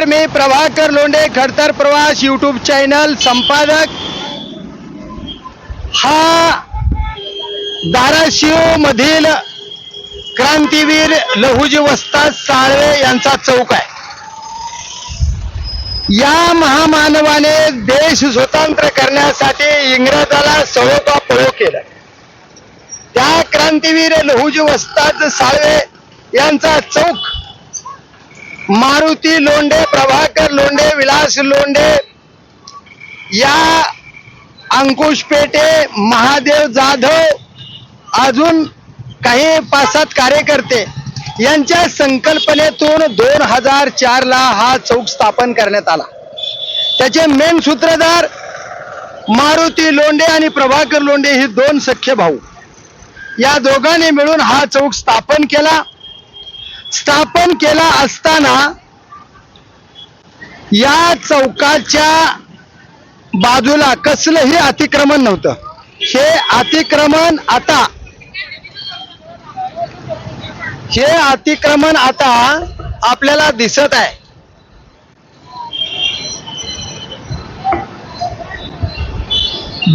नमस्कार मी प्रभाकर लोंढे खडतर प्रवास यूट्यूब चॅनल संपादक. हा धाराशिव मधील क्रांतीवीर लहुजी वस्ताद साळवे यांचा चौक आहे. या महामानवाने देश स्वतंत्र करण्यासाठी इंग्रजाला सळोपा पळो केला. त्या क्रांतीवीर लहुजी वस्ताद साळवे यांचा चौक मारुती लोंढे प्रभाकर लोंढे विलास लोंढे या अंकुश पेटे महादेव जाधव अजून काही पाच सात कार्यकर्ते यांच्या संकल्पनेतून दोन हजार चारला हा चौक स्थापन करण्यात आला. त्याचे मेन सूत्रधार मारुती लोंढे आणि प्रभाकर लोंढे हे दोन सख्य भाऊ. या दोघांनी मिळून हा चौक स्थापन केला. स्थापन केला असताना या चौकाच्या बाजूला कसलंही अतिक्रमण नव्हतं. हे अतिक्रमण आता हे अतिक्रमण आता आपल्याला दिसत आहे.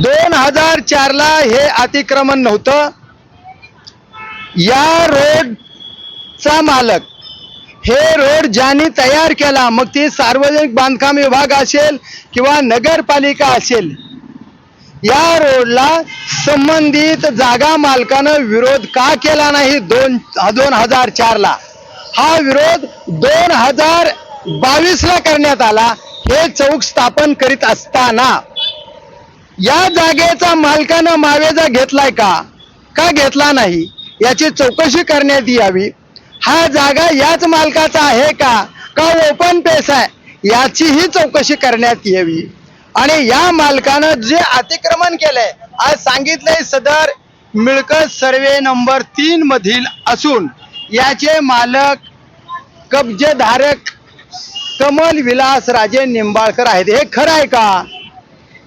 दोन हजार चारला हे अतिक्रमण नव्हतं. या रोड चा मालक. हे रोड ज्यांनी तयार केला मग ती सार्वजनिक बांधकाम विभाग असेल किंवा नगरपालिका असेल या रोडला संबंधित जागा मालकानं विरोध का केला नाही दोन दोन हजार चारला हा विरोध दोन हजार बावीसला करण्यात आला हे चौक स्थापन करीत असताना. या जागेचा मालकानं मावेजा घेतलाय का? का घेतला नाही? याची चौकशी करण्यात यावी. हा जागा याच मालकाचा आहे का? का ओपन पेस आहे? याचीही चौकशी करण्यात यावी. आणि या मालकानं जे अतिक्रमण केलंय आज सांगितलंय सदर मिळकत सर्वे नंबर तीन मधील असून याचे मालक कब्जेधारक कमल विलास राजे निंबाळकर आहेत. हे खरं आहे का?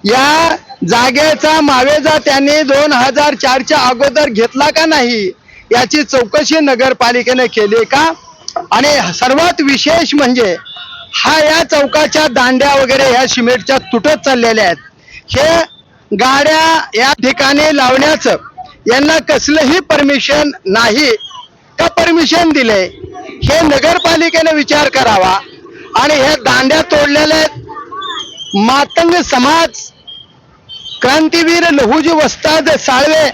या जागेचा मावेजा त्यांनी दोन हजार चारच्या अगोदर घेतला का नाही? याची चौकशी नगरपालिकेने केली का? आणि सर्वात विशेष म्हणजे हा या चौकाच्या दांड्या वगैरे ह्या सिमेंटच्या तुटत चाललेल्या आहेत. हे गाड्या या ठिकाणी लावण्याचं यांना कसलंही परमिशन नाही. का परमिशन दिले? हे नगरपालिकेने विचार करावा. आणि हे दांड्या तोडलेल्या आहेत. मातंग समाज क्रांतीवीर लहुजी वस्ताद साळवे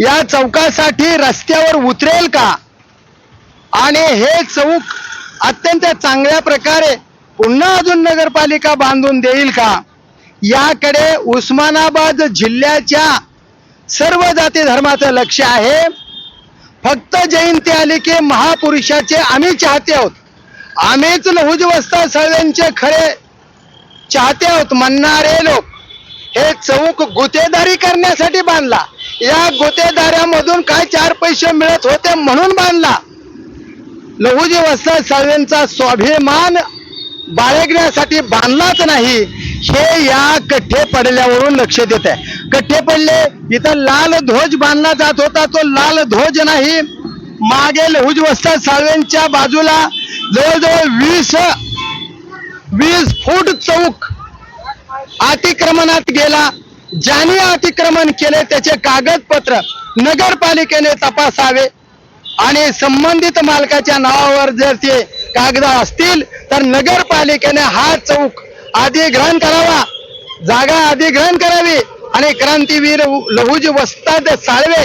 या चौकासाठी रस्त्यावर उतरेल का? आणि हे चौक अत्यंत चांगल्या प्रकारे पुन्हा अजून नगरपालिका बांधून देईल का? याकडे उस्मानाबाद जिल्ह्याच्या सर्व जाती धर्माचं लक्ष आहे. फक्त जयंती आली की महापुरुषाचे आम्ही चाहते आहोत. आम्हीच लहुजवस्ता वस्ताद खरे चाहते आहोत. म्हणणारे लोक हे चौक गुतेदारी करण्यासाठी बांधला. या गोतेदाऱ्यामधून काय चार पैसे मिळत होते म्हणून बांधला. लहुजी वस्ताद साळवेंचा स्वाभिमान बाळगण्यासाठी बांधलाच नाही. हे या कठ्ठे पडल्यावरून लक्ष देत आहे. कठ्ठे पडले इथं लाल ध्वज बांधला जात होता. तो लाल ध्वज नाही. मागे लहुजी वस्ताद साळवेंच्या बाजूला जवळजवळ वीस वीस फूट चौक अतिक्रमणात गेला. ज्याने अतिक्रमण केले त्याचे कागदपत्र नगरपालिकेने तपासावे. आणि संबंधित मालकाच्या नावावर जर ते कागद असतील तर नगरपालिकेने हा चौक अधिग्रहण करावा. जागा अधिग्रहण करावी आणि क्रांतीवीर लहुजी वस्ताद साळवे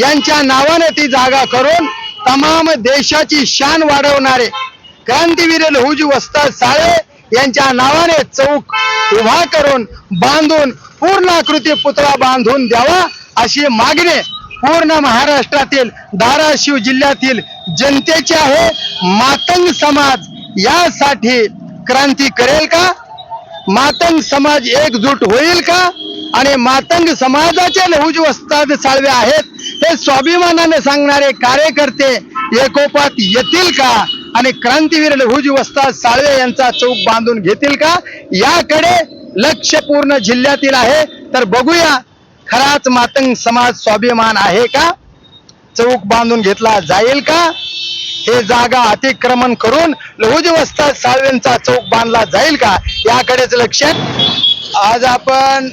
यांच्या नावाने ती जागा करून तमाम देशाची शान वाढवणारे क्रांतीवीर लहुजी वस्ताद साळे यांच्या नावाने चौक उभा करून बांधून पूर्ण आकृती पुतळा बांधून द्यावा अशी मागणी पूर्ण महाराष्ट्रातील धाराशिव जिल्ह्यातील जनतेची आहे. मातंग समाज यासाठी क्रांती करेल का? मातंग समाज एकजूट होईल का? आणि मातंग समाजाचे लहुजवस्ताद साळवे आहेत हे स्वाभिमानाने सांगणारे कार्यकर्ते एकोपात येतील का? आणि क्रांतीवीर लहुजी वस्ताद साळवे यांचा चौक बांधून घेतील का? याकडे लक्ष पूर्ण जिल्ह्यातील आहे. तर बघूया खराच मातंग समाज स्वाभिमान आहे का? चौक बांधून घेतला जाईल का? हे जागा अतिक्रमण करून लहुजी साळवेंचा चौक बांधला जाईल का? याकडेच लक्ष आज आपण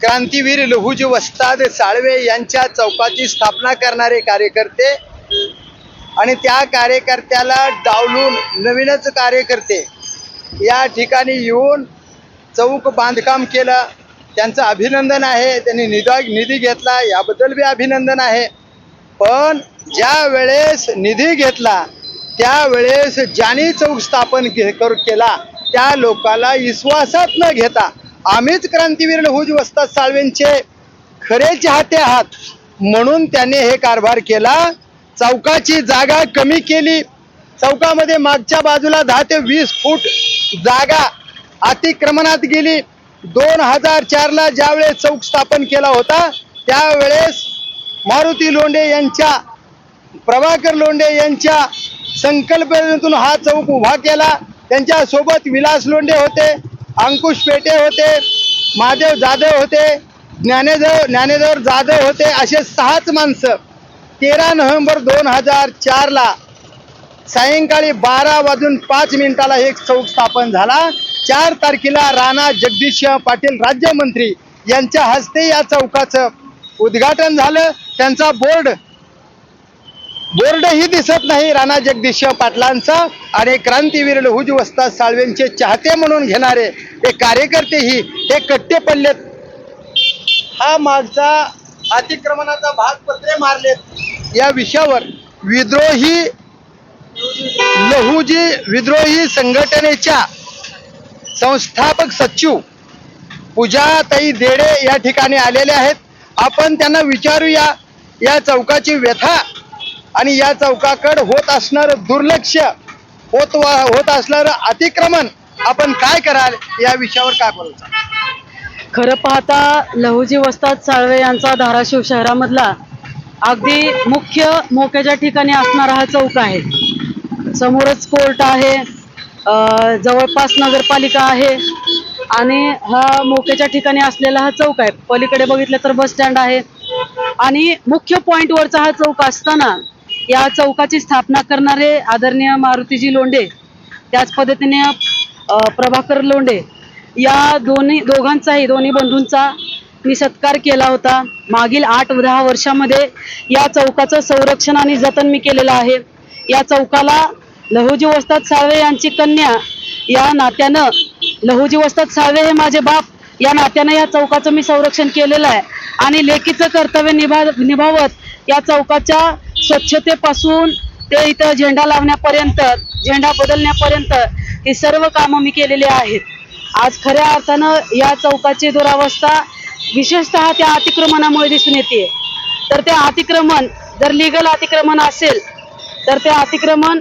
क्रांतीवीर लहुजी वस्ताद साळवे यांच्या चौकाची स्थापना करणारे कार्यकर्ते आणि त्या कार्यकर्त्याला डावलून नवीनच कार्यकर्ते या ठिकाणी येऊन चौक बांधकाम केलं. त्यांचं अभिनंदन आहे. त्यांनी निधा निधी घेतला. याबद्दल बी अभिनंदन आहे. पण ज्या वेळेस निधी घेतला त्यावेळेस ज्यांनी चौक स्थापन के कर केला त्या लोकाला विश्वासात न घेता आम्हीच क्रांतीवीर हुज वस्ताद साळवेंचे खरे चाहते आहात. म्हणून त्याने हे कारभार केला. चौकाची जागा कमी केली. चौकामध्ये मागच्या बाजूला दहा ते वीस फूट जागा अतिक्रमणात गेली. दोन हजार चारला ज्यावेळेस चौक स्थापन केला होता त्यावेळेस मारुती लोंढे यांच्या प्रभाकर लोंढे यांच्या संकल्पनेतून हा चौक उभा केला. त्यांच्यासोबत विलास लोंढे होते अंकुश पेटे होते महादेव जाधव होते ज्ञानेदेव ज्ञानेधर जाधव होते असे सहाच माणसं. तेरा नोव्हेंबर दोन हजार चारला सायंकाळी बारा वाजून पाच मिनिटाला एक चौक स्थापन झाला. चार तारखेला राणा जगदीशसिंह पाटील राज्यमंत्री यांच्या हस्ते या चौकाचं उद्घाटन झालं. त्यांचा बोर्ड बोर्डही दिसत नाही राणा जगदीश पाटलांचा. आणि क्रांतीवीर हुज वस्ताद साळवेंचे चाहते म्हणून घेणारे हे कार्यकर्तेही हे कट्टे पडलेत. हा मागचा अतिक्रमणाचा भाग पत्रे मारलेत. या विषयावर विद्रोही लहुजी विद्रोही संघटनेच्या संस्थापक सचिव पूजाताई देडे या ठिकाणी आलेले आहेत. आपण त्यांना विचारूया या चौकाची व्यथा आणि या चौकाकडे होत असणार दुर्लक्ष होत होत असणारं अतिक्रमण आपण काय कराल या विषयावर काय बोलायचं? खरं पाहता लहुजी वस्ताद साळवे यांचा धाराशिव शहरामधला अगदी मुख्य मोक्याच्या ठिकाणी असणारा हा चौक आहे. समोरच कोर्ट आहे जवळपास नगरपालिका आहे आणि हा मोक्याच्या ठिकाणी असलेला हा चौक आहे. पलीकडे बघितलं तर बस स्टँड आहे. आणि मुख्य पॉईंटवरचा हा चौक असताना या चौकाची स्थापना करणारे आदरणीय मारुतीजी लोंढे त्याच पद्धतीने प्रभाकर लोंढे या दोन्ही दोघांचाही दोन्ही बंधूंचा मी सत्कार केला होता. मागील आठ दहा वर्षामध्ये या चौकाचं संरक्षण आणि जतन मी केलेलं आहे. या चौकाला लहुजी वस्ताद साळवे यांची कन्या या नात्यानं लहुजी वस्ताद साळवे हे माझे बाप या नात्यानं या चौकाचं मी संरक्षण केलेलं आहे. आणि लेखीचं कर्तव्य निभा निभावत या चौकाच्या स्वच्छतेपासून ते इथं झेंडा लावण्यापर्यंत झेंडा बदलण्यापर्यंत ही सर्व कामं मी केलेली आहेत. आज खऱ्या अर्थानं या चौकाची दुरावस्था विशेषतः त्या अतिक्रमणामुळे दिसून येते. तर ते अतिक्रमण जर लिगल अतिक्रमण असेल तर ते अतिक्रमण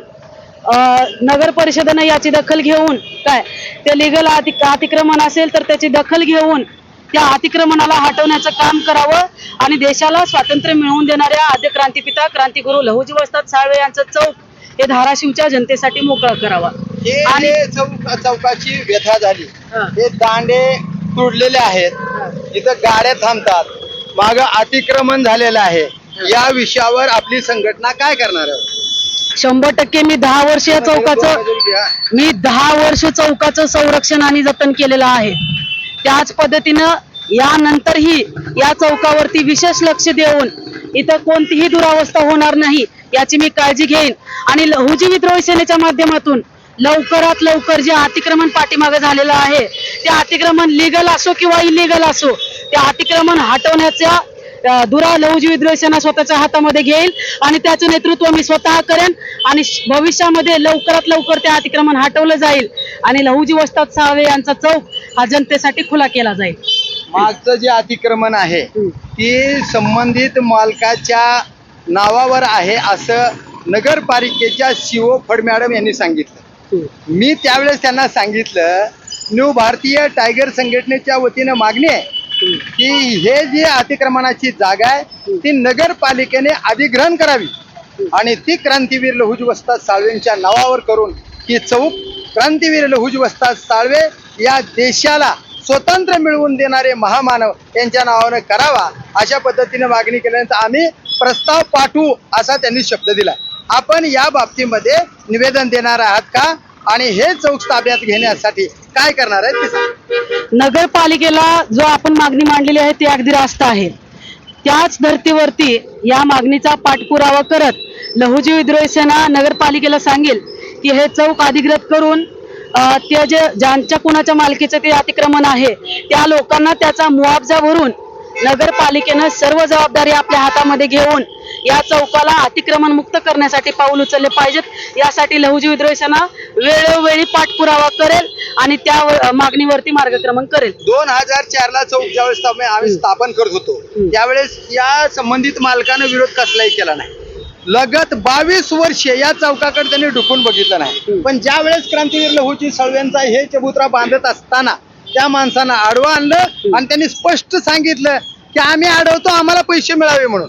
नगर परिषदेनं याची दखल घेऊन काय ते लिगल अति अतिक्रमण असेल तर त्याची दखल घेऊन त्या अतिक्रमणाला हटवण्याचं काम करावं आणि देशाला स्वातंत्र्य मिळवून देणाऱ्या आद्य क्रांतीपिता क्रांतिगुरु लहुजी वस्ताद साळवे यांचं चौक हे धाराशिवच्या जनतेसाठी मोकळा करावा. आणि- चौकाची व्यथा झाली हा. हे दांडे तुडलेले आहेत इथं गाड्या थांबतात माग अतिक्रमण झालेलं आहे. या विषयावर आपली संघटना काय करणार आहे? शंभर टक्के मी दहा वर्ष या चौकाचं मी दहा वर्ष चौकाचं संरक्षण आणि जतन केलेलं आहे. त्याच पद्धतीनं यानंतरही या चौकावरती विशेष लक्ष देऊन इथं कोणतीही दुरावस्था होणार नाही याची मी काळजी घेईन. आणि लहुजी विद्रोही सेनेच्या माध्यमातून लवकरात लवकर जे अतिक्रमण पाठीमागे झालेलं आहे ते अतिक्रमण लिगल असो किंवा इलिगल असो ते अतिक्रमण हटवण्याच्या दुरा लहुजी विद्रोही सेना स्वतःच्या हातामध्ये घेईल आणि त्याचं नेतृत्व मी स्वतः करेन आणि भविष्यामध्ये लवकरात लवकर ते अतिक्रमण हटवलं जाईल आणि लहुजी वस्ताद साळवे यांचा चौक हा जनतेसाठी खुला केला जाईल. मागचं जे अतिक्रमण आहे ती संबंधित मालकाच्या नावावर आहे असं नगरपालिकेच्या सीओ फड मॅडम यांनी सांगितलं. मी त्यावेळेस त्यांना सांगितलं न्यू भारतीय टायगर संघटनेच्या वतीनं मागणी आहे की हे जी अतिक्रमणाची जागा आहे ती नगरपालिकेने अधिग्रहण करावी. आणि ती क्रांतीवीर लहुज वस्ताद साळवेंच्या नावावर करून ही चौक क्रांतीवीर लहुज वस्ताद साळवे या देशाला स्वतंत्र मिळवून देणारे महामानव यांच्या नावानं करावा अशा पद्धतीने मागणी केल्यानंतर आम्ही प्रस्ताव पाठवू असा त्यांनी शब्द दिला. आपण या बाबतीमध्ये निवेदन देणार आहात का? आणि हे चौक ताब्यात घेण्यासाठी काय करणार आहे ते नगरपालिकेला जो आपण मागणी मांडलेली आहे ती अगदी रास्त आहे. त्याच धर्तीवरती या मागणीचा पाठपुरावा करत लहुजी विद्रोही सेना नगरपालिकेला सांगेल की हे चौक अधिकृत करून ते जे ज्यांच्या कुणाच्या मालकीचं ते अतिक्रमण आहे त्या लोकांना त्याचा मुआवजा भरून नगरपालिकेनं सर्व जबाबदारी आपल्या हातामध्ये घेऊन या चौकाला अतिक्रमण मुक्त करण्यासाठी पाऊल उचलले पाहिजेत यासाठी लहुजी विद्रोही सेना वेळोवेळी पाठपुरावा करेल आणि त्या मागणीवरती मार्गक्रमण करेल दोन हजार चार ला चौक ज्यावेळेस आम्ही स्थापन करत होतो. त्यावेळेस या संबंधित मालकानं विरोध कसलाही केला नाही लगत बावीस वर्ष या चौकाकडे त्यांनी ढुकून बघितलं नाही. पण ज्या वेळेस क्रांतीवीर लहूजी सळव्यांचा हे चबुत्रा बांधत असताना त्या माणसानं आडवं आणलं आणि त्यांनी स्पष्ट सांगितलं की आम्ही अडवतो आम्हाला पैसे मिळावे म्हणून.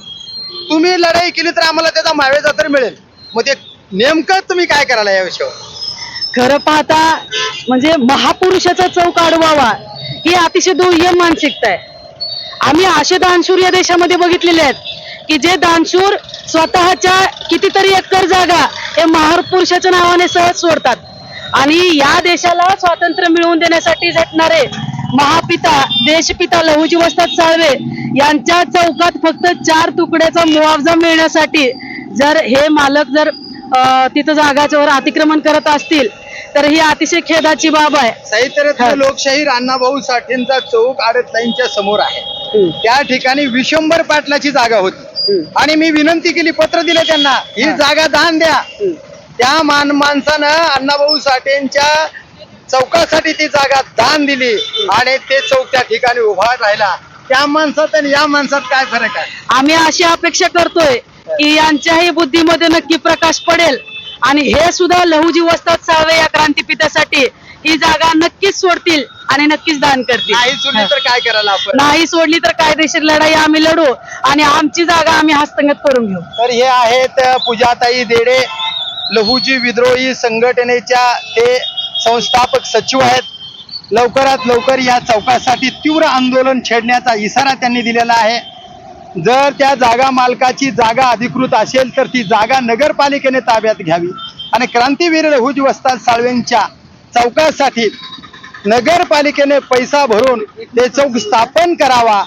तुम्ही लढाई केली तर आम्हाला त्याचा मावेजा तर मिळेल. मग ते नेमकं तुम्ही काय करायला या विषयावर? खरं पाहता म्हणजे महापुरुषाचा चौक अडवावा ही अतिशय दुय्यम मानसिकता आहे. आम्ही असे दानशूर या देशामध्ये बघितलेले आहेत की जे दानशूर स्वतःच्या कितीतरी एकर जागा हे महापुरुषाच्या नावाने सहज सोडतात. आणि या देशाला स्वातंत्र्य मिळवून देण्यासाठी झटणारे महापिता देशपिता लहुजी वस्ताद साळवे यांच्या चौकात फक्त चार तुकड्याचा मुआवजा मिळण्यासाठी जर हे मालक जर तिथं जागाच्यावर अतिक्रमण करत असतील तर ही अतिशय खेदाची बाब आहे. साहित्यरत्न हा. लोकशाहीर अण्णाभाऊ साठेंचा चौक आडतलाईनच्या समोर आहे. त्या ठिकाणी विशंभर पाटलाची जागा होती. आणि मी विनंती केली पत्र दिलं त्यांना ही हा. जागा दान द्या. त्या मान माणसानं अण्णाभाऊ साठेंच्या चौकासाठी ती जागा दान दिली आणि ते चौक त्या ठिकाणी उभा राहिला. त्या माणसात आणि या माणसात काय फरक आहे? आम्ही अशी अपेक्षा करतोय की यांच्याही बुद्धीमध्ये नक्की प्रकाश पडेल. आणि हे सुद्धा लहुजी वस्ताद साळवे या क्रांतीपित्यासाठी ही जागा नक्कीच सोडतील आणि नक्कीच दान करतील. नाही सुटली तर काय करायला आपण? नाही सोडली तर कायदेशीर लढाई आम्ही लढू आणि आमची जागा आम्ही हस्तगत करून घेऊ. तर हे आहेत पूजाताई देडे लहुजी विद्रोही संघटनेच्या ते संस्थापक सचिव आहेत. लवकरात लवकर या चौकासाठी तीव्र आंदोलन छेडण्याचा इशारा त्यांनी दिलेला आहे. जर त्या जागा मालकाची जागा अधिकृत असेल तर ती जागा नगरपालिकेने ताब्यात घ्यावी. आणि क्रांतीवीर लहुजी वस्ताद साळवेंच्या चौकासाठी नगरपालिकेने पैसा भरून ते चौक स्थापन करावा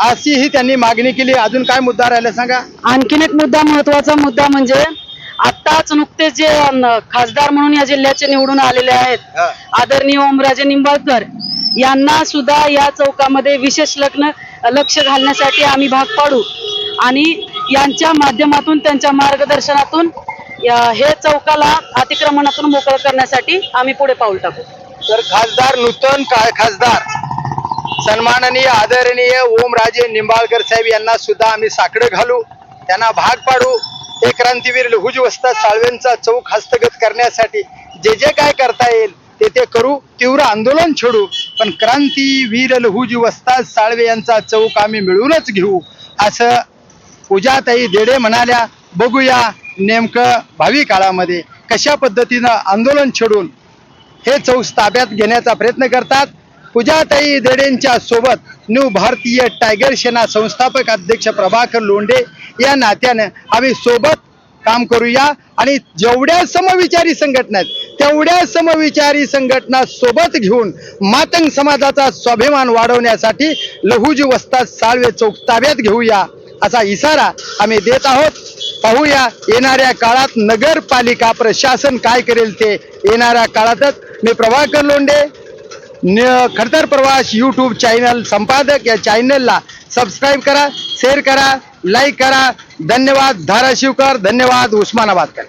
अशीही त्यांनी मागणी केली. अजून काय मुद्दा राहिला सांगा? आणखीन एक मुद्दा महत्त्वाचा मुद्दा म्हणजे आताच नुकतेच जे खासदार म्हणून या जिल्ह्याचे निवडून आलेले आहेत. आदरणीय ओमराजे निंबाळकर यांना सुद्धा या चौकामध्ये विशेष लग्न लक्ष घालण्यासाठी आम्ही भाग पाडू. आणि यांच्या माध्यमातून त्यांच्या मार्गदर्शनातून या- हे चौकाला अतिक्रमणातून मोकळं करण्यासाठी आम्ही पुढे पाऊल टाकू. तर खासदार नूतन खासदार? सन्माननीय आदरणीय ओमराजे निंबाळकर साहेब यांना सुद्धा आम्ही साकडं घालू त्यांना भाग पाडू. हे क्रांतीवीर लहुजी साळवेंचा चौक हस्तगत करण्यासाठी जे जे काय करता येईल ते ते करू तीव्र आंदोलन छेडू. पण क्रांतीवीर लहुजी वस्ताद साळवे यांचा चौक आम्ही मिळूनच घेऊ. असं पूजाताई देडे म्हणाल्या बघूया नेमकं भावी काळामध्ये कशा पद्धतीनं आंदोलन छेडून हे चौक ताब्यात घेण्याचा प्रयत्न करतात. पूजाताई देडेंच्या सोबत न्यू भारतीय टायगर सेना संस्थापक अध्यक्ष प्रभाकर लोंढे या नात्यानं आम्ही सोबत काम करूया. आणि जेवढ्या समविचारी संघटना आहेत तेवढ्या समविचारी संघटना सोबत घेऊन मातंग समाजाचा स्वाभिमान वाढवण्यासाठी लहुजी वस्ताद साळवे चौक ताब्यात घेऊया असा इशारा आम्ही देत आहोत. पाहूया येणाऱ्या काळात नगरपालिका प्रशासन काय करेल ते येणाऱ्या काळातच. मी प्रभाकर लोंडे खडतर प्रवास यूट्यूब चॅनल संपादक या चॅनलला सबस्क्राईब करा. शेअर करा लाईक करा. धन्यवाद धाराशिवकर. धन्यवाद उस्मानाबादकर.